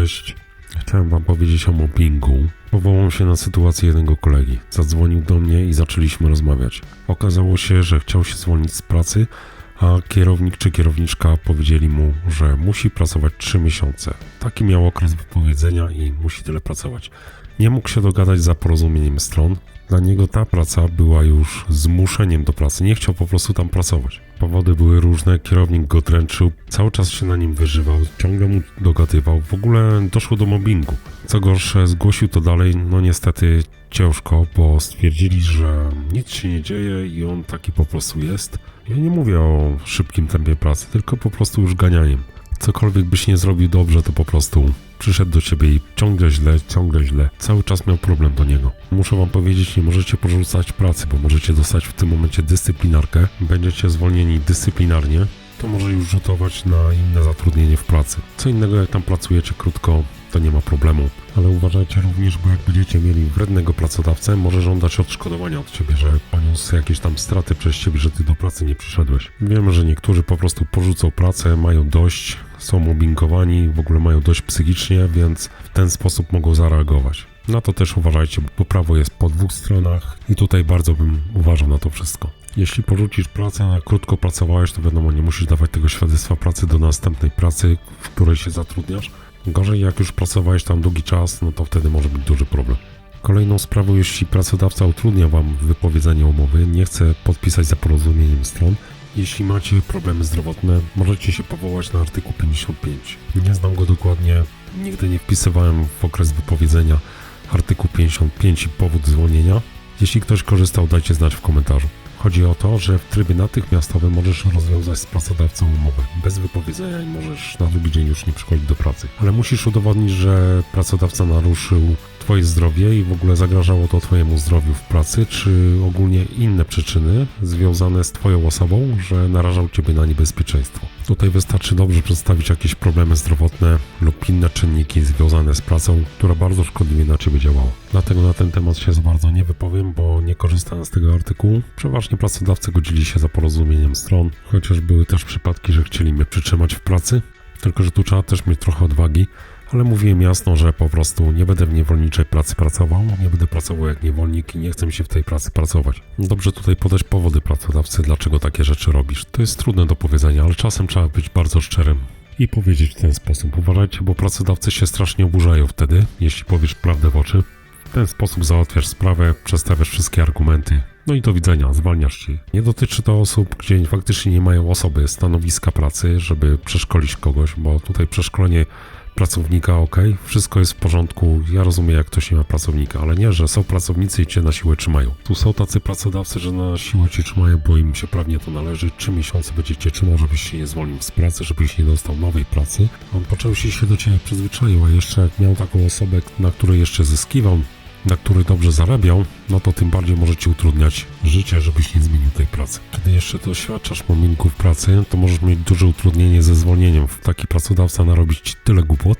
Cześć. Chciałem wam powiedzieć o mobbingu. Powołał się na sytuację jednego kolegi. Zadzwonił do mnie i zaczęliśmy rozmawiać. Okazało się, że chciał się zwolnić z pracy, a kierownik czy kierowniczka powiedzieli mu, że musi pracować 3 miesiące. Taki miał okres wypowiedzenia i musi tyle pracować. Nie mógł się dogadać za porozumieniem stron. Dla niego ta praca była już zmuszeniem do pracy. Nie chciał po prostu tam pracować. Powody były różne, kierownik go dręczył, cały czas się na nim wyżywał, ciągle mu dogadywał. W ogóle doszło do mobbingu. Co gorsze, zgłosił to dalej, no niestety ciężko, bo stwierdzili, że nic się nie dzieje i on taki po prostu jest. Ja nie mówię o szybkim tempie pracy, tylko po prostu już ganianiem. Cokolwiek byś nie zrobił dobrze, to po prostu przyszedł do ciebie i ciągle źle, ciągle źle. Cały czas miał problem do niego. Muszę wam powiedzieć, nie możecie porzucać pracy, bo możecie dostać w tym momencie dyscyplinarkę. Będziecie zwolnieni dyscyplinarnie. To może już rzutować na inne zatrudnienie w pracy. Co innego, jak tam pracujecie krótko, to nie ma problemu. Ale uważajcie również, bo jak będziecie mieli wrednego pracodawcę, może żądać odszkodowania od ciebie, że poniósł jakieś tam straty przez ciebie, że ty do pracy nie przyszedłeś. Wiemy, że niektórzy po prostu porzucą pracę, mają dość, są mobbingowani, w ogóle mają dość psychicznie, więc w ten sposób mogą zareagować. Na to też uważajcie, bo prawo jest po dwóch stronach i tutaj bardzo bym uważał na to wszystko. Jeśli porzucisz pracę, a krótko pracowałeś, to wiadomo, nie musisz dawać tego świadectwa pracy do następnej pracy, w której się zatrudniasz. Gorzej, jak już pracowałeś tam długi czas, no to wtedy może być duży problem. Kolejną sprawą, jeśli pracodawca utrudnia Wam wypowiedzenie umowy, nie chce podpisać za porozumieniem stron, jeśli macie problemy zdrowotne, możecie się powołać na artykuł 55. Nie znam go dokładnie, nigdy nie wpisywałem w okres wypowiedzenia artykuł 55 i powód zwolnienia. Jeśli ktoś korzystał, dajcie znać w komentarzu. Chodzi o to, że w trybie natychmiastowym możesz rozwiązać z pracodawcą umowę bez wypowiedzenia i możesz na drugi dzień już nie przychodzić do pracy. Ale musisz udowodnić, że pracodawca naruszył Twoje zdrowie i w ogóle zagrażało to Twojemu zdrowiu w pracy, czy ogólnie inne przyczyny związane z Twoją osobą, że narażał Ciebie na niebezpieczeństwo. Tutaj wystarczy dobrze przedstawić jakieś problemy zdrowotne lub inne czynniki związane z pracą, która bardzo szkodliwie na Ciebie działała. Dlatego na ten temat się za bardzo nie wypowiem, bo nie korzystam z tego artykułu. Przeważnie pracodawcy godzili się za porozumieniem stron, chociaż były też przypadki, że chcieli mnie przytrzymać w pracy. Tylko, że tu trzeba też mieć trochę odwagi, ale mówiłem jasno, że po prostu nie będę w niewolniczej pracy pracował, nie będę pracował jak niewolnik i nie chcę się w tej pracy pracować. Dobrze tutaj podać powody pracodawcy, dlaczego takie rzeczy robisz. To jest trudne do powiedzenia, ale czasem trzeba być bardzo szczerym i powiedzieć w ten sposób. Uważajcie, bo pracodawcy się strasznie oburzają wtedy, jeśli powiesz prawdę w oczy. W ten sposób załatwiasz sprawę, przedstawiasz wszystkie argumenty. No i do widzenia, zwalniasz się. Nie dotyczy to osób, gdzie faktycznie nie mają osoby, stanowiska pracy, żeby przeszkolić kogoś, bo tutaj przeszkolenie pracownika, ok, wszystko jest w porządku. Ja rozumiem, jak ktoś nie ma pracownika, ale nie, że są pracownicy i cię na siłę trzymają. Tu są tacy pracodawcy, że na siłę cię trzymają, bo im się prawnie to należy. Trzy miesiące będzie cię trzymał, żebyś się nie zwolnił z pracy, żebyś nie dostał nowej pracy. On po części się do ciebie przyzwyczaił, a jeszcze jak miał taką osobę, na której jeszcze zyskiwał, na który dobrze zarabiał, no to tym bardziej może ci utrudniać życie, żebyś nie zmienił tej pracy. Kiedy jeszcze doświadczasz mobbingu w pracy, to możesz mieć duże utrudnienie ze zwolnieniem. Taki pracodawca narobić ci tyle głupot,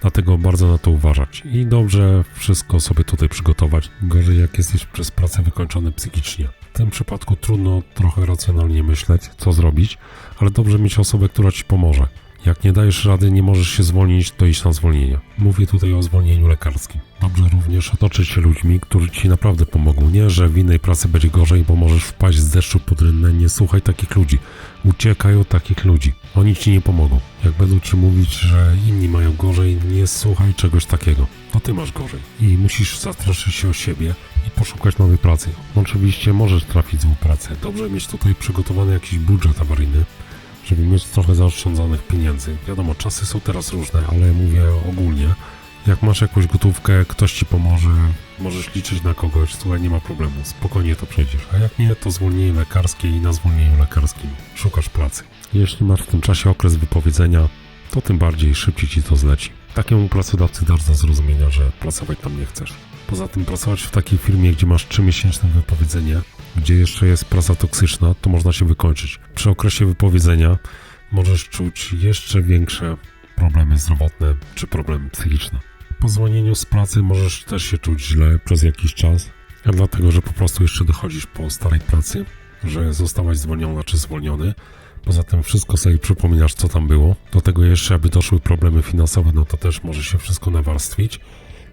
dlatego bardzo na to uważać i dobrze wszystko sobie tutaj przygotować. Gorzej jak jesteś przez pracę wykończony psychicznie. W tym przypadku trudno trochę racjonalnie myśleć, co zrobić, ale dobrze mieć osobę, która ci pomoże. Jak nie dajesz rady, nie możesz się zwolnić, to idź na zwolnienie. Mówię tutaj o zwolnieniu lekarskim. Dobrze również otoczyć się ludźmi, którzy ci naprawdę pomogą. Nie, że w innej pracy będzie gorzej, bo możesz wpaść z deszczu pod rynnę. Nie słuchaj takich ludzi. Uciekaj od takich ludzi. Oni ci nie pomogą. Jak będą ci mówić, że inni mają gorzej, nie słuchaj czegoś takiego. To ty masz gorzej. I musisz zatroszczyć się o siebie i poszukać nowej pracy. Oczywiście możesz trafić złą pracę. Dobrze mieć tutaj przygotowany jakiś budżet awaryjny żeby mieć trochę zaoszczędzonych pieniędzy. Wiadomo, czasy są teraz różne, ale mówię ogólnie. Jak masz jakąś gotówkę, ktoś ci pomoże, możesz liczyć na kogoś, słuchaj, nie ma problemu, spokojnie to przejdziesz. A jak nie, to zwolnienie lekarskie i na zwolnieniu lekarskim szukasz pracy. Jeśli masz w tym czasie okres wypowiedzenia, to tym bardziej szybciej ci to zleci. Takiemu pracodawcy dasz do zrozumienia, że pracować tam nie chcesz. Poza tym pracować w takiej firmie, gdzie masz 3-miesięczne wypowiedzenie, gdzie jeszcze jest praca toksyczna, to można się wykończyć. Przy okresie wypowiedzenia możesz czuć jeszcze większe problemy zdrowotne czy problemy psychiczne. Po zwolnieniu z pracy możesz też się czuć źle przez jakiś czas, a dlatego, że po prostu jeszcze dochodzisz po starej pracy, że zostałaś zwolniona czy zwolniony. Poza tym wszystko sobie przypominasz, co tam było. Do tego jeszcze, aby doszły problemy finansowe, no to też może się wszystko nawarstwić.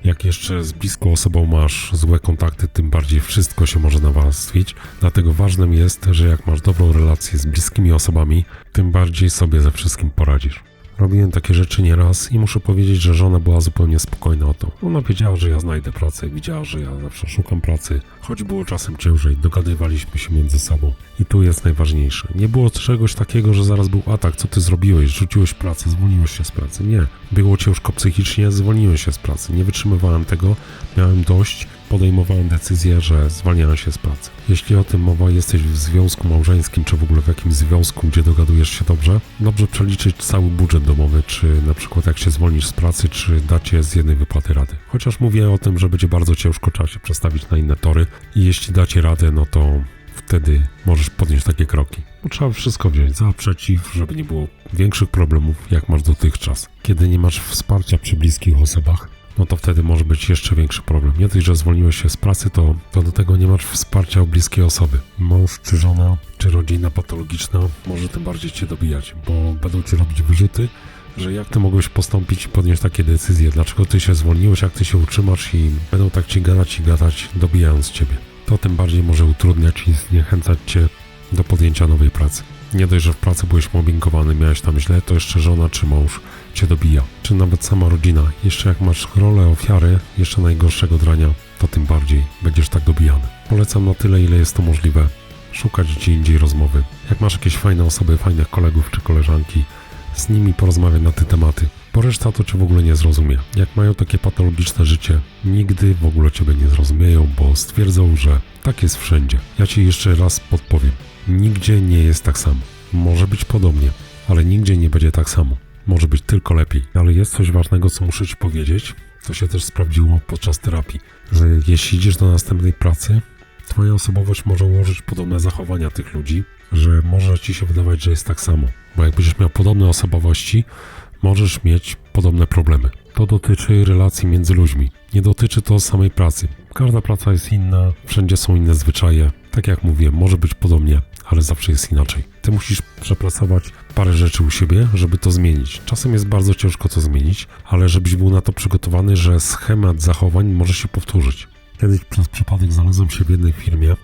Jak jeszcze z bliską osobą masz złe kontakty, tym bardziej wszystko się może nawarstwić. Dlatego ważnym jest, że jak masz dobrą relację z bliskimi osobami, tym bardziej sobie ze wszystkim poradzisz. Robiłem takie rzeczy nieraz i muszę powiedzieć, że żona była zupełnie spokojna o to. Ona wiedziała, że ja znajdę pracę, widziała, że ja zawsze szukam pracy, choć było czasem ciężej, dogadywaliśmy się między sobą. I tu jest najważniejsze. Nie było czegoś takiego, że zaraz był atak, co ty zrobiłeś, rzuciłeś pracę, zwolniłeś się z pracy. Nie. Było ciężko psychicznie, zwolniłem się z pracy. Nie wytrzymywałem tego, miałem dość, podejmowałem decyzję, że zwalniałem się z pracy. Jeśli o tym mowa, jesteś w związku małżeńskim, czy w ogóle w jakimś związku, gdzie dogadujesz się dobrze, dobrze przeliczyć cały budżet domowy, czy na przykład jak się zwolnisz z pracy, czy dacie z jednej wypłaty rady. Chociaż mówię o tym, że będzie bardzo ciężko, trzeba się przestawić na inne tory i jeśli dacie radę, no to wtedy możesz podjąć takie kroki. Bo trzeba wszystko wziąć za, przeciw, żeby nie było większych problemów, jak masz dotychczas. Kiedy nie masz wsparcia przy bliskich osobach, no to wtedy może być jeszcze większy problem. Nie dość, że zwolniłeś się z pracy, to, to do tego nie masz wsparcia u bliskiej osoby. Mąż czy żona, czy rodzina patologiczna może tym bardziej cię dobijać, bo będą ci robić wyrzuty, że jak ty mogłeś postąpić i podjąć takie decyzje, dlaczego ty się zwolniłeś, jak ty się utrzymasz i będą tak ci gadać i gadać, dobijając ciebie. To tym bardziej może utrudniać i zniechęcać cię do podjęcia nowej pracy. Nie dość, że w pracy byłeś mobbingowany, miałeś tam źle, to jeszcze żona czy mąż cię dobija, czy nawet sama rodzina. Jeszcze jak masz rolę ofiary, jeszcze najgorszego drania, to tym bardziej będziesz tak dobijany. Polecam na tyle, ile jest to możliwe. Szukać gdzie indziej rozmowy. Jak masz jakieś fajne osoby, fajnych kolegów czy koleżanki, z nimi porozmawiaj na te tematy, bo reszta to cię w ogóle nie zrozumie. Jak mają takie patologiczne życie, nigdy w ogóle ciebie nie zrozumieją, bo stwierdzą, że tak jest wszędzie. Ja ci jeszcze raz podpowiem. Nigdzie nie jest tak samo. Może być podobnie, ale nigdzie nie będzie tak samo. Może być tylko lepiej. Ale jest coś ważnego, co muszę ci powiedzieć. To się też sprawdziło podczas terapii, że jeśli idziesz do następnej pracy, twoja osobowość może ułożyć podobne zachowania tych ludzi, że może ci się wydawać, że jest tak samo. Bo jak będziesz miał podobne osobowości, możesz mieć podobne problemy. To dotyczy relacji między ludźmi. Nie dotyczy to samej pracy. Każda praca jest inna, wszędzie są inne zwyczaje. Tak jak mówię, może być podobnie, ale zawsze jest inaczej. Ty musisz przepracować parę rzeczy u siebie, żeby to zmienić. Czasem jest bardzo ciężko to zmienić, ale żebyś był na to przygotowany, że schemat zachowań może się powtórzyć. Kiedyś przez przypadek znalazłem się w jednej firmie,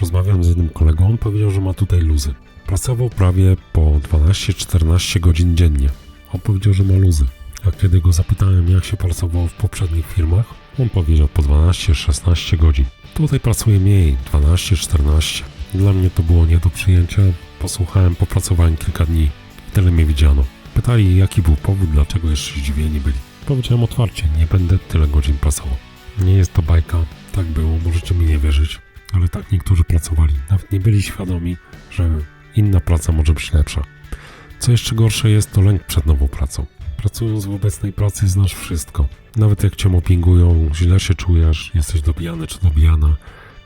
rozmawiałem z jednym kolegą, on powiedział, że ma tutaj luzy. Pracował prawie po 12-14 godzin dziennie. On powiedział, że ma luzy. A kiedy go zapytałem, jak się pracowało w poprzednich firmach, on powiedział po 12-16 godzin. Tutaj pracuję mniej, 12-14. Dla mnie to było nie do przyjęcia. Posłuchałem, popracowałem kilka dni. Tyle mnie widziano. Pytali, jaki był powód, dlaczego jeszcze zdziwieni byli. Powiedziałem otwarcie, nie będę tyle godzin pracował. Nie jest to bajka, tak było, możecie mi nie wierzyć, ale tak niektórzy pracowali. Nawet nie byli świadomi, że inna praca może być lepsza. Co jeszcze gorsze jest, to lęk przed nową pracą. Pracując w obecnej pracy znasz wszystko. Nawet jak cię mobbingują, źle się czujesz, jesteś dobijany czy dobijana,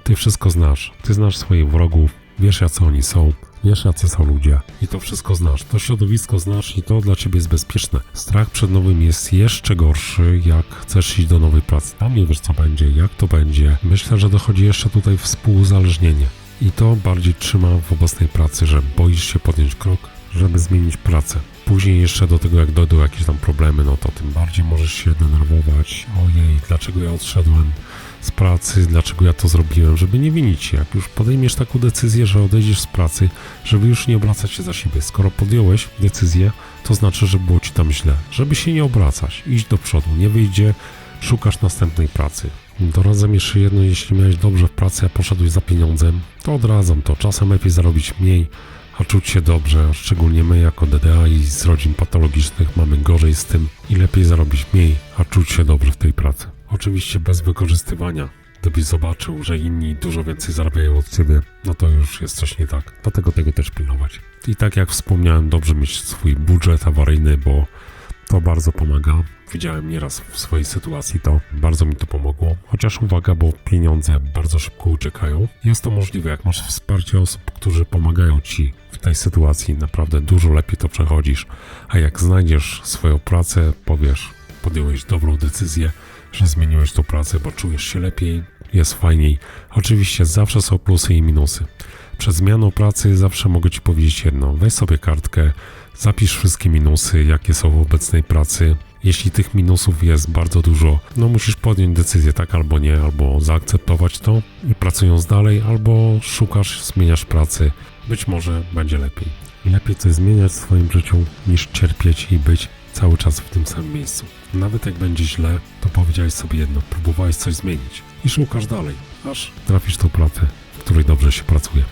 ty wszystko znasz. Ty znasz swoich wrogów, wiesz jacy oni są, wiesz jacy są ludzie i to wszystko znasz. To środowisko znasz i to dla ciebie jest bezpieczne. Strach przed nowym jest jeszcze gorszy, jak chcesz iść do nowej pracy. Tam nie wiesz co będzie, jak to będzie. Myślę, że dochodzi jeszcze tutaj współuzależnienie. I to bardziej trzyma w obecnej pracy, że boisz się podjąć krok, żeby zmienić pracę. Później jeszcze do tego, jak dojdą jakieś tam problemy, no to tym bardziej możesz się denerwować. Ojej, dlaczego ja odszedłem z pracy, dlaczego ja to zrobiłem, żeby nie winić się. Jak już podejmiesz taką decyzję, że odejdziesz z pracy, żeby już nie obracać się za siebie. Skoro podjąłeś decyzję, to znaczy, że było ci tam źle. Żeby się nie obracać, iść do przodu, nie wyjdzie, szukasz następnej pracy. Doradzam jeszcze jedno, jeśli miałeś dobrze w pracy, a poszedłeś za pieniądzem, to odradzam to. Czasem lepiej zarobić mniej, a czuć się dobrze, szczególnie my jako DDA i z rodzin patologicznych mamy gorzej z tym i lepiej zarobić mniej, a czuć się dobrze w tej pracy. Oczywiście bez wykorzystywania. Gdybyś zobaczył, że inni dużo więcej zarabiają od ciebie, no to już jest coś nie tak. Dlatego tego też pilnować. I tak jak wspomniałem, dobrze mieć swój budżet awaryjny, bo to bardzo pomaga. Widziałem nieraz w swojej sytuacji to, bardzo mi to pomogło. Chociaż uwaga, bo pieniądze bardzo szybko uciekają. Jest to możliwe, jak masz wsparcie osób, którzy pomagają ci w tej sytuacji. Naprawdę dużo lepiej to przechodzisz. A jak znajdziesz swoją pracę, powiesz, podjąłeś dobrą decyzję, że zmieniłeś tą pracę, bo czujesz się lepiej, jest fajniej. Oczywiście zawsze są plusy i minusy. Przed zmianą pracy zawsze mogę Ci powiedzieć jedno. Weź sobie kartkę, zapisz wszystkie minusy, jakie są w obecnej pracy. Jeśli tych minusów jest bardzo dużo, no musisz podjąć decyzję tak albo nie, albo zaakceptować to i pracując dalej, albo szukasz, zmieniasz pracy. Być może będzie lepiej. Lepiej coś zmieniać w swoim życiu, niż cierpieć i być cały czas w tym samym miejscu. Nawet jak będzie źle, to powiedziałeś sobie jedno, próbowałeś coś zmienić i szukasz dalej, aż trafisz tą pracę, w której dobrze się pracuje.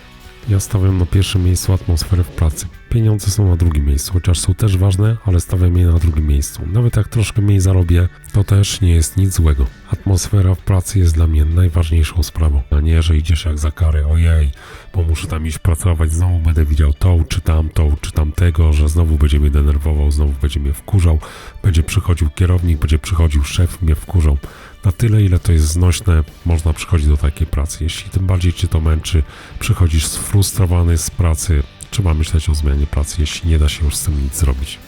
Ja stawiam na pierwszym miejscu atmosferę w pracy. Pieniądze są na drugim miejscu, chociaż są też ważne, ale stawiam je na drugim miejscu. Nawet jak troszkę mniej zarobię, to też nie jest nic złego. Atmosfera w pracy jest dla mnie najważniejszą sprawą, a nie, że idziesz jak za karę, ojej, bo muszę tam iść pracować, znowu będę widział tą, czy tamtą, czy tamtego, że znowu będzie mnie denerwował, znowu będzie mnie wkurzał, będzie przychodził kierownik, będzie przychodził szef, mnie wkurzał. Na tyle, ile to jest znośne, można przychodzić do takiej pracy. Jeśli tym bardziej cię to męczy, przychodzisz sfrustrowany z pracy, trzeba myśleć o zmianie pracy, jeśli nie da się już z tym nic zrobić.